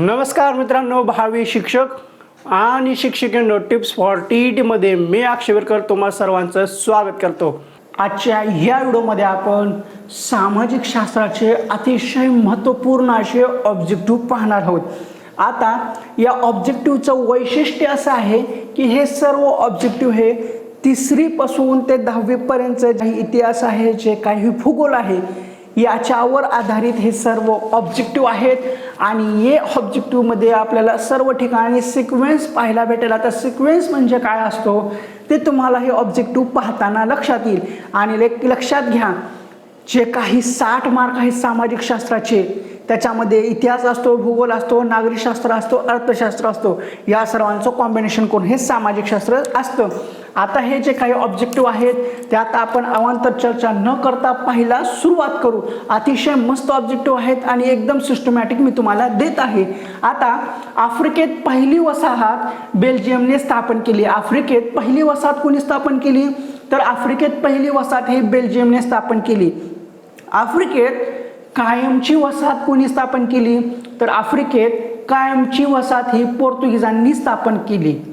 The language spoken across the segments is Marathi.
नमस्कार मित्रांनो भावी शिक्षक आणि शिक्षकांनो टिप्स फॉर टी टीमध्ये मी अक्षयवरकर तुम्हाला सर्वांचं स्वागत करतो. आजच्या या व्हिडिओमध्ये आपण सामाजिक शास्त्राचे अतिशय महत्त्वपूर्ण असे ऑब्जेक्टिव्ह पाहणार आहोत. आता या ऑब्जेक्टिव्हचं वैशिष्ट्य असं आहे की हे सर्व ऑब्जेक्टिव्ह हे तिसरीपासून ते दहावीपर्यंतचं जे इतिहास आहे जे काही भूगोल आहे याच्यावर आधारित हे सर्व ऑब्जेक्टिव्ह आहेत. आणि हे ऑब्जेक्टिव्हमध्ये आपल्याला सर्व ठिकाणी सिक्वेन्स पाहायला भेटेल. आता सिक्वेन्स म्हणजे काय असतो? ते तुम्हाला हे ऑब्जेक्टिव्ह पाहताना लक्षात येईल. आणि लक्षात घ्या जे काही साठ मार्क आहेत सामाजिक शास्त्राचे त्याच्यामध्ये इतिहास असतो भूगोल असतो नागरिकशास्त्र असतो अर्थशास्त्र असतो. या सर्वांचं कॉम्बिनेशन करून हे सामाजिक शास्त्र असतं. आता हे जे काही ऑब्जेक्टिव्ह आहेत त्यात आपण अवांतर चर्चा न करता पाहिला सुरुवात करू. अतिशय मस्त ऑब्जेक्टिव्ह आहेत आणि एकदम सिस्टमॅटिक मी तुम्हाला देत आहे. आता आफ्रिकेत पहिली वसाहत बेल्जियमने स्थापन केली. आफ्रिकेत पहिली वसाहत कोणी स्थापन केली? तर आफ्रिकेत पहिली वसाहत ही बेल्जियमने स्थापन केली. आफ्रिकेत कायमची वसाहत कोणी स्थापन केली? तर आफ्रिकेत कायमची वसाहत ही पोर्तुगीजांनी स्थापन केली.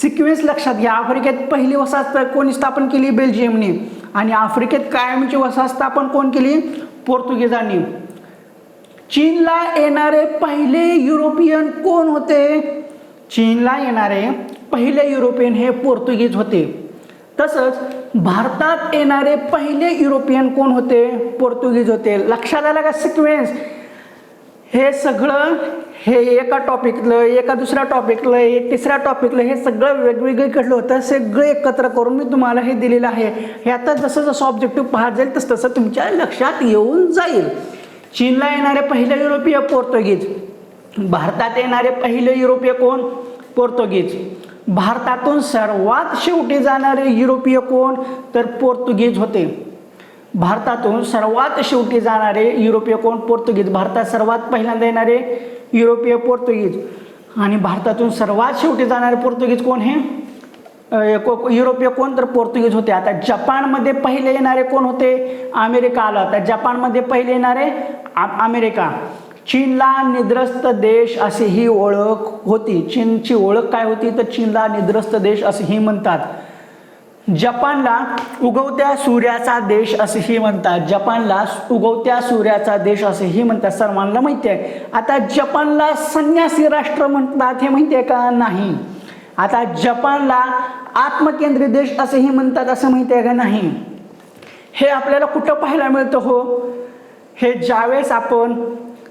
सिक्वेन्स लक्षात घ्या. आफ्रिकेत पहिली वसाहत कोणी स्थापन केली? बेल्जियमने. आणि आफ्रिकेत कायमची वसाहत स्थापन कोण केली? पोर्तुगीजांनी. चीनला येणारे पहिले युरोपियन कोण होते? चीनला येणारे पहिले युरोपियन हे पोर्तुगीज होते. तसंच भारतात येणारे पहिले युरोपियन कोण होते? पोर्तुगीज होते. लक्षात आलं का सिक्वेन्स? हे सगळं हे एका टॉपिकलं एका दुसऱ्या टॉपिकलं एक तिसऱ्या टॉपिकलं हे सगळं वेगवेगळे घडलं होतं. सगळं एकत्र करून मी तुम्हाला हे दिलेलं आहे. हे आता जसं जसं ऑब्जेक्टिव्ह पाहत जाईल तसं तसं तुमच्या लक्षात येऊन जाईल. चीनला येणारे पहिले युरोपीय पोर्तुगीज. भारतात येणारे पहिले युरोपीय कोण? पोर्तुगीज. भारतातून सर्वात शेवटी जाणारे युरोपीय कोण? तर पोर्तुगीज होते. भारतातून सर्वात शेवटी जाणारे युरोपीय कोण? पोर्तुगीज. भारतात सर्वात पहिल्यांदा येणारे युरोपीय पोर्तुगीज. आणि भारतातून सर्वात शेवटी जाणारे पोर्तुगीज कोण हे? को- युरोपीय कोण? तर पोर्तुगीज होते. आता जपानमध्ये पहिले येणारे कोण होते? अमेरिका आला. तर जपानमध्ये पहिले येणारे आ- अमेरिका. चीनला निद्रस्त देश अशी ही ओळख होती. चीनची ओळख काय होती? तर चीनला निद्रस्त देश असेही म्हणतात. जपानला उगवत्या सूर्याचा देश असेही म्हणतात. जपानला उगवत्या सूर्याचा देश असेही म्हणतात. सर्वांना माहिती आहे. आता जपानला संन्यासी राष्ट्र म्हणतात हे माहिती आहे का? नाही. आता जपानला आत्मकेंद्रित देश असेही म्हणतात असं माहिती आहे का? नाही. हे आपल्याला कुठं पाहायला मिळतं हो? हे ज्यावेळेस आपण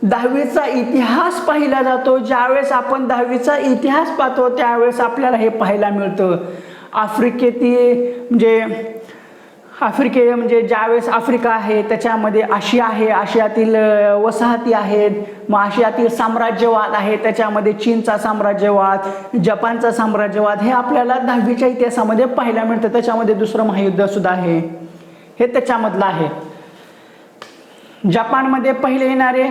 दहावीचा इतिहास पाहिला जातो ज्यावेळेस आपण दहावीचा इतिहास पाहतो त्यावेळेस आपल्याला हे पाहायला मिळतं. आफ्रिकेतील म्हणजे आफ्रिके म्हणजे ज्यावेळेस आफ्रिका आहे त्याच्यामध्ये आशिया आहे आशियातील वसाहती आहेत मग आशियातील साम्राज्यवाद आहे त्याच्यामध्ये चीनचा साम्राज्यवाद जपानचा साम्राज्यवाद हे आपल्याला दहावीच्या इतिहासामध्ये पाहायला मिळतं. त्याच्यामध्ये दुसरं महायुद्ध सुद्धा आहे. हे त्याच्यामधलं आहे. जपानमध्ये पहिले येणारे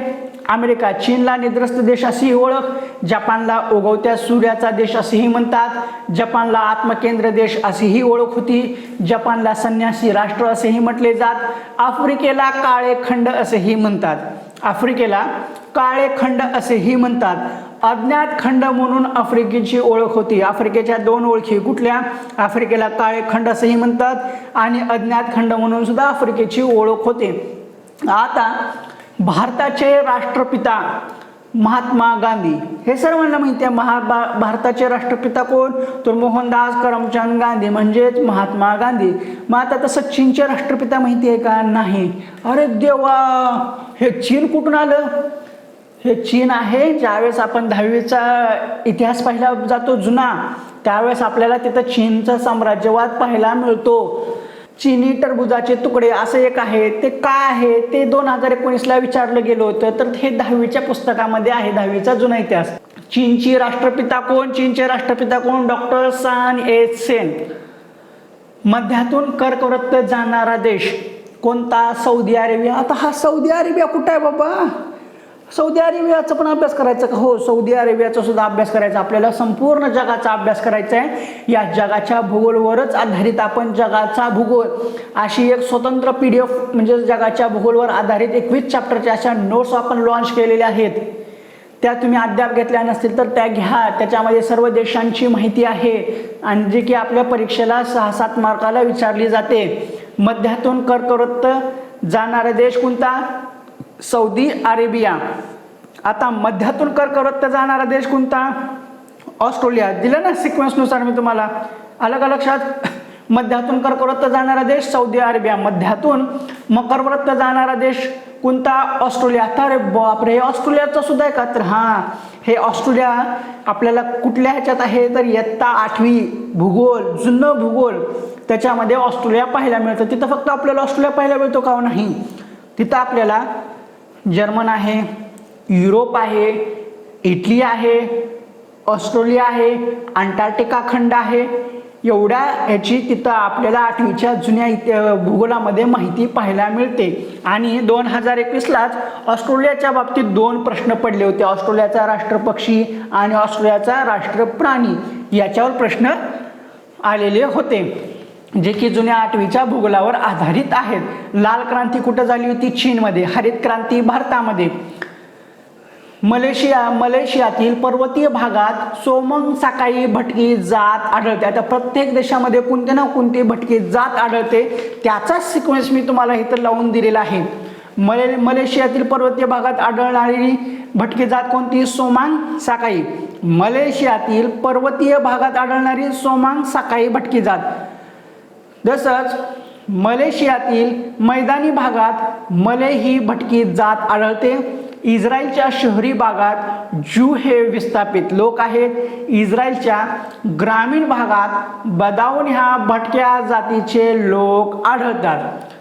अमेरिका चीनला निद्रस्त देश अशी ओळख जपानला उगवत्या सूर्याचा देश असेही म्हणतात जपानला आत्मकेंद्र देश अशीही ओळख होती जपानला संन्यासी राष्ट्र असेही म्हटले जात आफ्रिकेला काळे खंड असेही म्हणतात. आफ्रिकेला काळे खंड असेही म्हणतात. अज्ञात खंड म्हणून आफ्रिकेची ओळख होती. आफ्रिकेच्या दोन ओळखी कुठल्या? आफ्रिकेला काळे खंड असेही म्हणतात आणि अज्ञात खंड म्हणून सुद्धा आफ्रिकेची ओळख होते. आता भारताचे राष्ट्रपिता महात्मा गांधी हे सर्वांना माहिती आहे महा भारताचे राष्ट्रपिता कोण? तर मोहनदास करमचंद गांधी म्हणजेच महात्मा गांधी. मग आता तसं चीनचे राष्ट्रपिता माहिती आहे का? नाही. अरे देवा! हे चीन कुठून आलं? हे चीन आहे ज्यावेळेस आपण दहावीचा इतिहास पाहिला जातो जुना त्यावेळेस आपल्याला तिथं चीनचा साम्राज्यवाद पाहायला मिळतो. चिनी टरबुजाचे तुकडे असं एक आहे. ते काय आहे? ते दोन हजार एकोणीसला विचारलं गेलं होतं. तर हे दहावीच्या पुस्तकामध्ये आहे. दहावीचा जुना इतिहास. चीनची राष्ट्रपिता कोण? चीनचे राष्ट्रपिता कोण? डॉक्टर सान ए सेन मध्यातून कर्कवृत्त जाणारा देश कोणता? Saudi Arabia. आता हा सौदी अरेबिया कुठं आहे बाबा? सौदी अरेबियाचा पण अभ्यास करायचा का? हो सौदी अरेबियाचा सुद्धा अभ्यास करायचा. आपल्याला संपूर्ण जगाचा अभ्यास करायचा आहे. या जगाच्या भूगोलवरच आधारित आपण जगाचा भूगोल. अशी एक स्वतंत्र पी डी एफ म्हणजे जगाच्या भूगोलवर आधारित एकवीस चॅप्टरच्या अशा नोट्स आपण लॉन्च केलेल्या आहेत. त्या तुम्ही अद्याप घेतल्या नसतील तर त्या घ्या. त्याच्यामध्ये सर्व देशांची माहिती आहे. आणि जी की आपल्या परीक्षेला सहा सात मार्काला विचारली जाते. मध्यातून कर्कवृत्त जाणारा देश कोणता? Saudi Arabia. आता मध्यातून कर्कवृत्त जाणारा देश कोणता? ऑस्ट्रेलिया. दिलं ना सिक्वेन्सनुसार मी तुम्हाला. अलग अलग लक्षात. मध्यातून कर्कवृत्त जाणारा देश सौदी अरेबिया. मध्यातून मकरवृत्त जाणारा देश कोणता? ऑस्ट्रेलिया. तर अरे बापरे हे ऑस्ट्रेलियाचं सुद्धा आहे का? तर हां हे ऑस्ट्रेलिया आपल्याला कुठल्या ह्याच्यात आहे? तर इयत्ता आठवी भूगोल जुनं भूगोल. त्याच्यामध्ये ऑस्ट्रेलिया पाहायला मिळतं. तिथं फक्त आपल्याला ऑस्ट्रेलिया पाहायला मिळतो का हो? नाही. तिथं आपल्याला जर्मन आहे युरोप आहे इटली आहे ऑस्ट्रेलिया आहे अंटार्क्टिका खंड आहे. एवढ्या ह्याची तिथं आपल्याला आठवीच्या जुन्या इति भूगोलामध्ये माहिती पाहायला मिळते. आणि दोन हजार एकवीसलाच ऑस्ट्रेलियाच्या बाबतीत दोन प्रश्न पडले होते. ऑस्ट्रेलियाचा राष्ट्रपक्षी आणि ऑस्ट्रेलियाचा राष्ट्रप्राणी याच्यावर प्रश्न आलेले होते. जे की जुन्या आठवीच्या भूगोलावर आधारित आहेत. लाल क्रांती कुठं झाली होती? चीनमध्ये हरित क्रांती भारतामध्ये. मलेशिया मलेशियातील पर्वतीय भागात सोमंग साकाई भटकी जात आढळते. आता प्रत्येक देशामध्ये कोणते ना कोणती भटकी जात आढळते त्याचाच सिक्वेन्स मी तुम्हाला इथं लावून दिलेला आहे. मले मलेशियातील पर्वतीय भागात आढळणारी भटकी जात कोणती? सोमांग साकाई. मलेशियातील पर्वतीय भागात आढळणारी सोमांग साकाई भटकी जात. जसंच मलेशियातील मैदानी भागात मले ही भटकी जात आढळते. इस्रायलच्या शहरी भागात ज्यू हे विस्थापित लोक आहेत. इस्रायलच्या ग्रामीण भागात बदाऊन ह्या भटक्या जातीचे लोक आढळतात.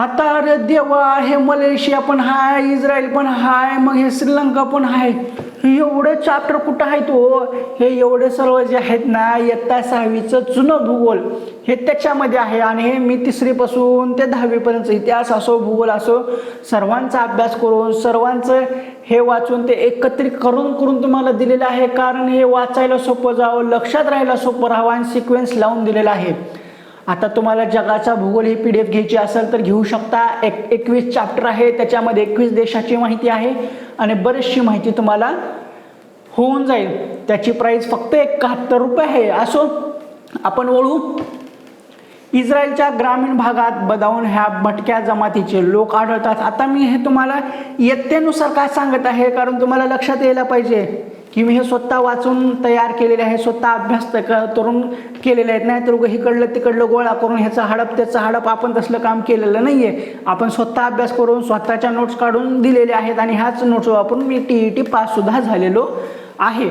आता अरे देवा हे मलेशिया पण हाय इस्रायल पण हाय मग हे श्रीलंका पण आहे हे एवढे चॅप्टर कुठं आहेत हो हे एवढे सर्व जे आहेत ना इयत्ता सहावीचं जुनं भूगोल हे त्याच्यामध्ये आहे. आणि हे मी तिसरीपासून ते दहावीपर्यंत इतिहास असो भूगोल असो सर्वांचा अभ्यास करून सर्वांचं हे वाचून ते एकत्रित करून करून तुम्हाला दिलेलं आहे. कारण हे वाचायला सोपं जावं लक्षात राहायला सोपं राहावं आणि सिक्वेन्स लावून दिलेला आहे. आता तुम्हाला जगाचा भूगोल ही पी डी एफ घ्यायची असेल तर घेऊ शकता. एक एकवीस चॅप्टर आहे त्याच्यामध्ये एकवीस देशाची माहिती आहे आणि बरीचशी माहिती तुम्हाला होऊन जाईल. त्याची प्राईस फक्त एकाहत्तर रुपये आहे. असो आपण वळू. इस्रायलच्या ग्रामीण भागात बदावून ह्या भटक्या जमातीचे लोक आढळतात. आता मी हे तुम्हाला इयत्तेनुसार काय सांगत आहे? कारण तुम्हाला लक्षात यायला पाहिजे. की मी हे स्वतः वाचून तयार केलेले आहे स्वतः अभ्यास करून केलेले आहेत. नाही तर उगं इकडलं तिकडलं गोळा करून ह्याचं हडप त्याचं हडप आपण तसलं काम केलेलं नाही आहे आपण स्वतः अभ्यास करून स्वतःच्या नोट्स काढून दिलेले आहेत आणि ह्याच नोट्स वापरून मी टी ई टी पाससुद्धा झालेलो आहे.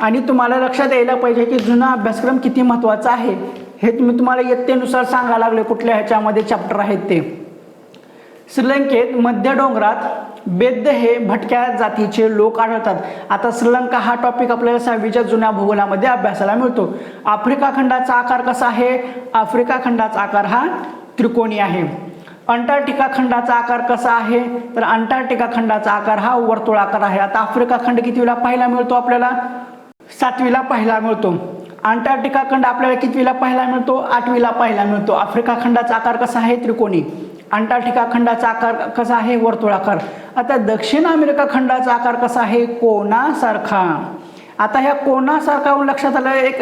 आणि तुम्हाला लक्षात यायला पाहिजे की जुना अभ्यासक्रम किती महत्त्वाचा आहे. हे तुम्ही तुम्हाला इयत्तेनुसार सांगायला लागले कुठल्या ह्याच्यामध्ये चॅप्टर आहेत ते. श्रीलंकेत मध्य डोंगरात बेद्य हे भटक्या जातीचे लोक आढळतात. आता श्रीलंका हा टॉपिक आपल्याला सहावीच्या जुन्या भूगोलामध्ये अभ्यासाला मिळतो. आफ्रिका खंडाचा आकार कसा आहे? आफ्रिका खंडाचा आकार हा त्रिकोणी आहे. अंटार्क्टिका खंडाचा आकार कसा आहे? तर अंटार्क्टिका खंडाचा आकार हा वर्तुळ आकार आहे. आता आफ्रिका खंड कितीला पाहायला मिळतो आपल्याला? सातवीला पाहायला मिळतो. अंटार्क्टिका खंड आपल्याला कितवीला पाहायला मिळतो? आठवीला पाहायला मिळतो. आफ्रिका खंडाचा आकार कसा आहे? त्रिकोणी. अंटार्क्टिका खंडाचा आकार कसा आहे? वर्तुळाकार. आता दक्षिण अमेरिका खंडाचा आकार कसा आहे? कोणासारखा आता ह्या कोणासारखा लक्षात आलं एक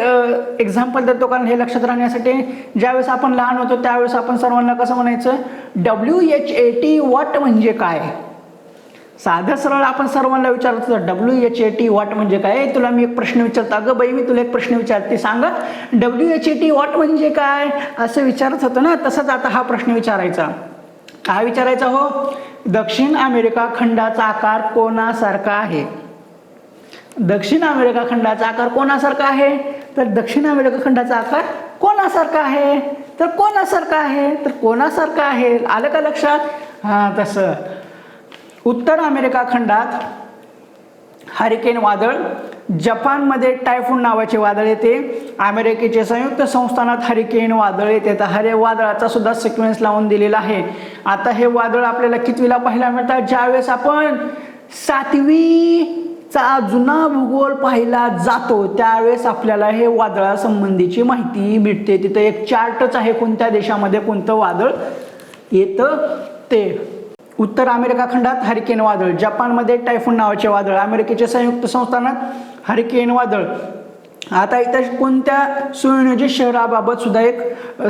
एक्झाम्पल देतो कारण हे लक्षात राहण्यासाठी ज्यावेळेस आपण लहान होतो त्यावेळेस आपण सर्वांना कसं म्हणायचं? W H A T what म्हणजे काय? साधं सरळ आपण सर्वांना विचारत होतो W H A T what म्हणजे काय? तुला मी एक प्रश्न विचारतो. अगं बाई मी तुला एक प्रश्न विचारते सांगा. W H A T what म्हणजे काय? असं विचारत होतं ना तसंच आता हा प्रश्न विचारायचा. काय विचारायचा हो? दक्षिण अमेरिका खंडाचा आकार कोणासारखा आहे? दक्षिण अमेरिका खंडाचा आकार कोणासारखा आहे? तर दक्षिण अमेरिका खंडाचा आकार कोणासारखा आहे? तर कोणासारखा आहे? तर कोणासारखा आहे? आलं का लक्षात? हां तसं. उत्तर अमेरिका खंडात हरिकेन वादळ जपानमध्ये टायफून नावाचे वादळ येते. अमेरिकेचे संयुक्त संस्थानात हरिकेन वादळ येते. तर हरे वादळाचा सुद्धा सिक्वेन्स लावून दिलेला आहे. आता हे वादळ आपल्याला कितवीला पाहायला मिळतात? ज्यावेळेस आपण सातवीचा जुना भूगोल पाहिला जातो त्यावेळेस आपल्याला हे वादळासंबंधीची माहिती मिळते. तिथं एक चार्टच आहे कोणत्या देशामध्ये कोणतं वादळ येतं ते. उत्तर अमेरिका खंडात हरिकेन वादळ जपानमध्ये टायफून नावाचे वादळ अमेरिकेच्या संयुक्त संस्थानात हरिकेन वादळ. आता इथं कोणत्या सुनियोजित शहराबाबत सुद्धा एक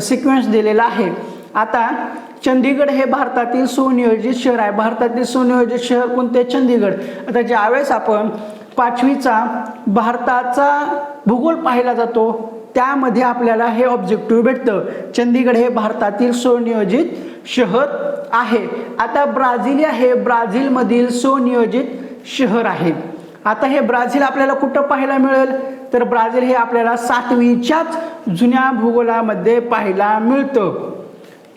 सिक्वेन्स दिलेला आहे. आता चंदीगड हे भारतातील सुनियोजित शहर आहे. भारतातील सुनियोजित शहर कोणते चंदीगड. आता ज्यावेळेस आपण पाचवीचा भारताचा भूगोल पाहिला जातो त्यामध्ये आपल्याला हे ऑब्जेक्टिव्ह भेटतं. चंदीगड हे भारतातील सुनियोजित शहर आहे. आता ब्राझिलिया हे ब्राझीलमधील सुनियोजित शहर आहे. आता हे ब्राझील आपल्याला कुठं पाहायला मिळेल? तर ब्राझील हे आपल्याला सातवीच्याच जुन्या भूगोलामध्ये पाहायला मिळतं.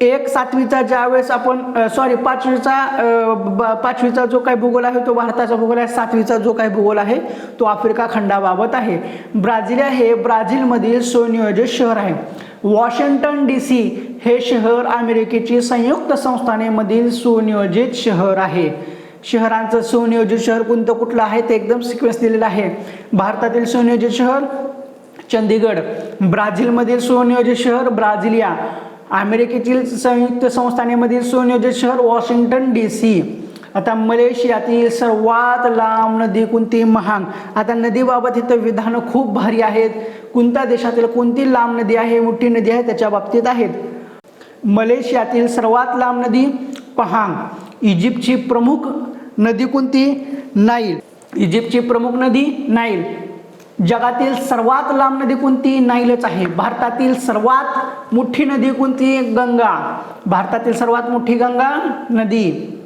एक सातवीचा ज्यावेळेस आपण सॉरी पाचवीचा ब- पाचवीचा जो काही भूगोल आहे तो भारताचा भूगोल आहे सातवीचा जो काही भूगोल आहे तो आफ्रिका खंडाबाबत आहे. ब्राझिलिया हे ब्राझीलमधील सुनियोजित शहर आहे. वॉशिंग्टन डी सी हे शहर अमेरिकेची संयुक्त संस्थानेमधील सुनियोजित शहर आहे. शहरांचं सुनियोजित शहर कोणतं कुठलं आहे ते एकदम सिक्वेन्स दिलेलं आहे. भारतातील सुनियोजित शहर चंदीगड ब्राझीलमधील सुनियोजित शहर ब्राझिलिया अमेरिकेतील संयुक्त संस्थानेमधील सुनियोजित शहर वॉशिंग्टन डी सी. आता मलेशियातील सर्वात लांब नदी कोणती? महांग. आता नदीबाबत इथं विधानं खूप भारी आहेत. कोणत्या देशातील कोणती लांब नदी आहे? मोठी नदी आहे त्याच्या बाबतीत आहेत. मलेशियातील सर्वात लांब नदी पहांग इजिप्तची प्रमुख नदी कोणती नाईल. इजिप्तची प्रमुख नदी नाईल. जगातील सर्वात लांब नदी कोणती नाईलच आहे. भारतातील सर्वात मोठी नदी कोणती गंगा. भारतातील सर्वात मोठी गंगा नदी.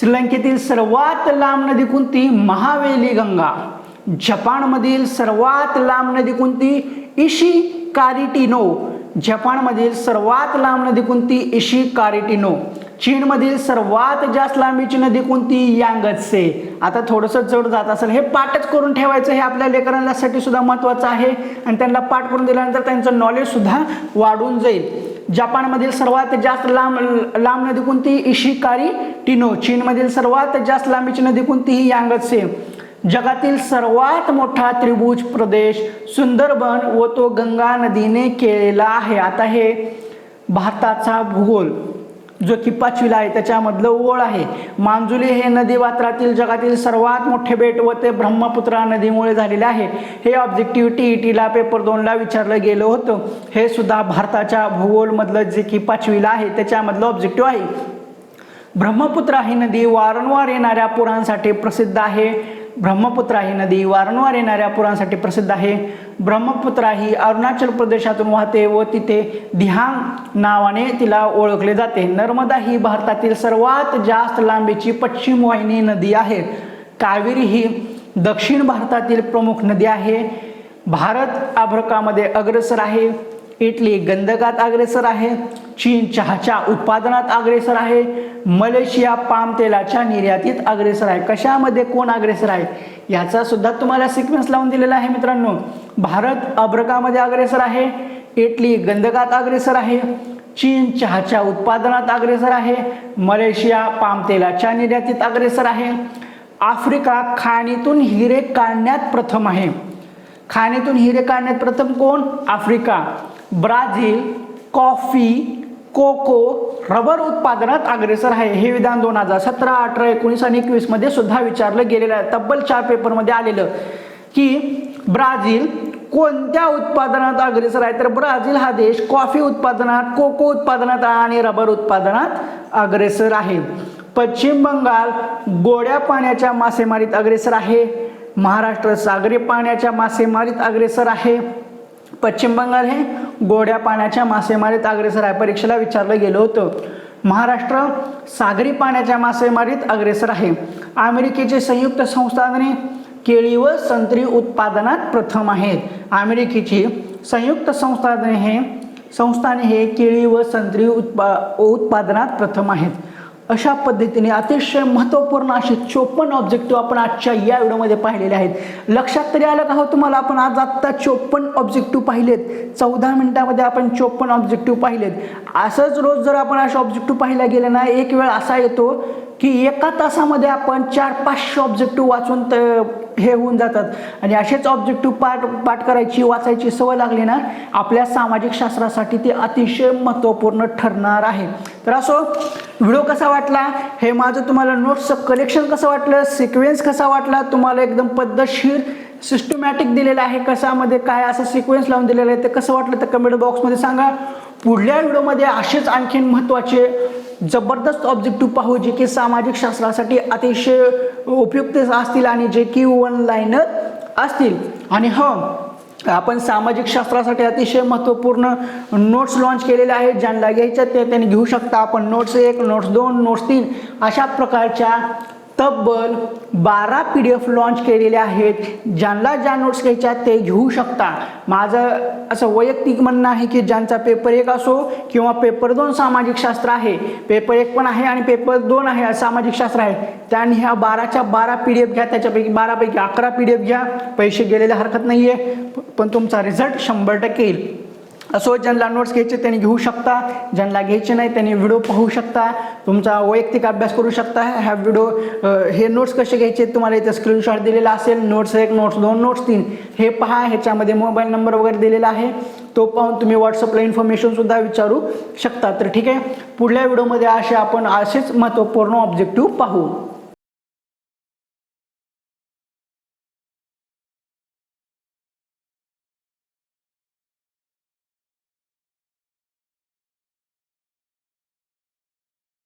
श्रीलंकेतील सर्वात लांब नदी कोणती महावेली गंगा. जपानमधील सर्वात लांब नदी कोणती इशी कारिटिनो जपानमधील सर्वात लांब नदी कोणती? इशी कारिटिनो चीनमधील सर्वात जास्त लांबीची नदी कोणती? यांगत्से. आता थोडंसं जड जात असेल हे पाठच करून ठेवायचं हे आपल्या लेकरांसाठी सुद्धा महत्त्वाचं आहे. आणि त्यांना पाठ करून दिल्यानंतर त्यांचं नॉलेजसुद्धा वाढून जाईल. जपानमधील सर्वात जास्त लांब लांब नदी कोणती? इशिकारी टिनो चीनमधील सर्वात जास्त लांबीची नदी कोणती? ही यांगत्से. जगातील सर्वात मोठा त्रिभुज प्रदेश सुंदरबन व तो गंगा नदीने केलेला आहे. आता हे भारताचा भूगोल जो की पाचवीला आहे त्याच्यामधलं ओळ आहे. मांजुली हे नदीवात्रातील जगातील सर्वात मोठे बेट व ते ब्रह्मपुत्रा नदीमुळे झालेले आहे. हे ऑब्जेक्टिव्ह टी ई टीला पेपर दोनला विचारलं गेलं होतं. हे सुद्धा भारताच्या भूगोलमधलं जे की पाचवीला आहे त्याच्यामधलं ऑब्जेक्टिव्ह आहे. ब्रह्मपुत्रा ही नदी वारंवार येणाऱ्या पुरांसाठी प्रसिद्ध आहे. ब्रह्मपुत्रा ही नदी वारंवार येणाऱ्या पुरांसाठी प्रसिद्ध आहे. ब्रह्मपुत्रा ही अरुणाचल प्रदेशातून वाहते व तिथे दिहांग नावाने तिला ओळखले जाते. नर्मदा ही भारतातील सर्वात जास्त लांबीची पश्चिम वाहिनी नदी आहे. कावेरी ही दक्षिण भारतातील प्रमुख नदी आहे. भारत आभ्रकामध्ये अग्रसर आहे. इटली गंधकात अग्रेसर आहे चीन चहाच्या उत्पादनात अग्रेसर आहे मलेशिया पाम तेलाच्या निर्यातीत अग्रेसर आहे. कशामध्ये कोण अग्रेसर आहे? याचा सुद्धा तुम्हाला सिक्वेन्स लावून दिलेला आहे मित्रांनो. भारत अब्रकामध्ये अग्रेसर आहे इटली गंधकात अग्रेसर आहे चीन चहाच्या उत्पादनात अग्रेसर आहे मलेशिया पाम तेलाच्या निर्यातीत अग्रेसर आहे. आफ्रिका खाणीतून हिरे काढण्यात प्रथम आहे. खाणीतून हिरे काढण्यात प्रथम कोण? Africa. Brazil coffee cocoa rubber उत्पादनात अग्रेसर आहे. हे विधान दोन हजार सतरा अठरा एकोणीस आणि एकवीसमध्ये सुद्धा विचारलं गेलेलं आहे. तब्बल चार पेपरमध्ये आलेलं की ब्राझील कोणत्या उत्पादनात अग्रेसर आहे? तर ब्राझील हा देश कॉफी उत्पादनात कोको उत्पादनात आणि रबर उत्पादनात अग्रेसर आहे. पश्चिम बंगाल गोड्या पाण्याच्या मासेमारीत अग्रेसर आहे. महाराष्ट्र सागरी पाण्याच्या मासेमारीत अग्रेसर आहे. पश्चिम बंगाल हे गोड्या पाण्याच्या मासेमारीत अग्रेसर आहे. परीक्षेला विचारलं गेलं होतं. महाराष्ट्र सागरी पाण्याच्या मासेमारीत अग्रेसर आहे. अमेरिकेचे संयुक्त संस्थाने केळी व संत्री उत्पादनात प्रथम आहेत. अमेरिकेची संयुक्त संस्थाने हे संस्थाने हे केळी व संत्री उत्पा उत्पादनात प्रथम आहेत. अशा पद्धतीने अतिशय महत्त्वपूर्ण असे चोपन्न ऑब्जेक्टिव्ह आपण आजच्या या व्हिडिओमध्ये पाहिलेले आहेत. लक्षात तरी आलं का हो तुम्हाला? आपण आज आत्ता चोपन्न ऑब्जेक्टिव्ह पाहिलेत. चौदा मिनिटामध्ये आपण चोपन्न ऑब्जेक्टिव्ह पाहिलेत. असंच रोज जर आपण असे ऑब्जेक्टिव्ह पाहिला गेले ना एक वेळ असा येतो की एका तासामध्ये आपण चार पाचशे ऑब्जेक्टिव्ह वाचून त- हे होऊन जातात. आणि असेच ऑब्जेक्टिव्ह पाठ पाठ करायची वाचायची सवय लागली ना आपल्या सामाजिक शास्त्रासाठी ते अतिशय महत्त्वपूर्ण ठरणार आहे. तर असो व्हिडिओ कसा वाटला? हे माझं तुम्हाला नोट्सचं कलेक्शन कसं वाटलं? सिक्वेन्स कसा वाटला? तुम्हाला एकदम पद्धतशीर सिस्टमॅटिक दिलेलं आहे. कशामध्ये काय असं सिक्वेन्स लावून दिलेलं आहे ते कसं वाटलं तर कमेंट बॉक्समध्ये सांगा. पुढल्या व्हिडिओमध्ये असेच आणखीन महत्त्वाचे जबरदस्त ऑब्जेक्टिव्ह पाहू जे की सामाजिक शास्त्रासाठी अतिशय उपयुक्त असतील आणि जे की वन लाईनर असतील. आणि ह आपण सामाजिक शास्त्रासाठी अतिशय महत्त्वपूर्ण नोट्स लॉन्च केलेले आहेत ज्यांना घ्यायच्या ते त्यांनी घेऊ शकता. आपण नोट्स एक नोट्स दोन नोट्स तीन अशा प्रकारच्या तब्बल बारा पी डी एफ लॉन्च केलेले आहेत. ज्यांना ज्या नोट्स घ्यायच्या ते घेऊ शकता. माझं असं वैयक्तिक म्हणणं आहे की ज्यांचा पेपर एक असो किंवा पेपर दोन सामाजिक शास्त्र आहे. पेपर एक पण आहे आणि पेपर दोन आहे सामाजिक शास्त्र आहे. त्यांनी ह्या बाराच्या बारा पी डी एफ घ्या त्याच्यापैकी बारापैकी अकरा पी डी एफ घ्या. पैसे गेलेले हरकत नाही आहे पण तुमचा रिझल्ट शंभर टक्के येईल. असो ज्यांना नोट्स घ्यायचे त्यांनी घेऊ शकता. ज्यांना घ्यायचे नाही त्यांनी व्हिडिओ पाहू शकता. तुमचा वैयक्तिक अभ्यास करू शकता. ह्या व्हिडिओ हे नोट्स कसे घ्यायचे तुम्हाला इथे स्क्रीनशॉट दिलेला असेल. नोट्स एक नोट्स दोन नोट्स तीन. हे पहा ह्याच्यामध्ये मोबाईल नंबर वगैरे दिलेला आहे. तो पाहून तुम्ही व्हॉट्सअपला इन्फॉर्मेशनसुद्धा विचारू शकता. तर ठीक आहे. पुढल्या व्हिडिओमध्ये असे आपण असेच महत्त्वपूर्ण ऑब्जेक्टिव्ह पाहू.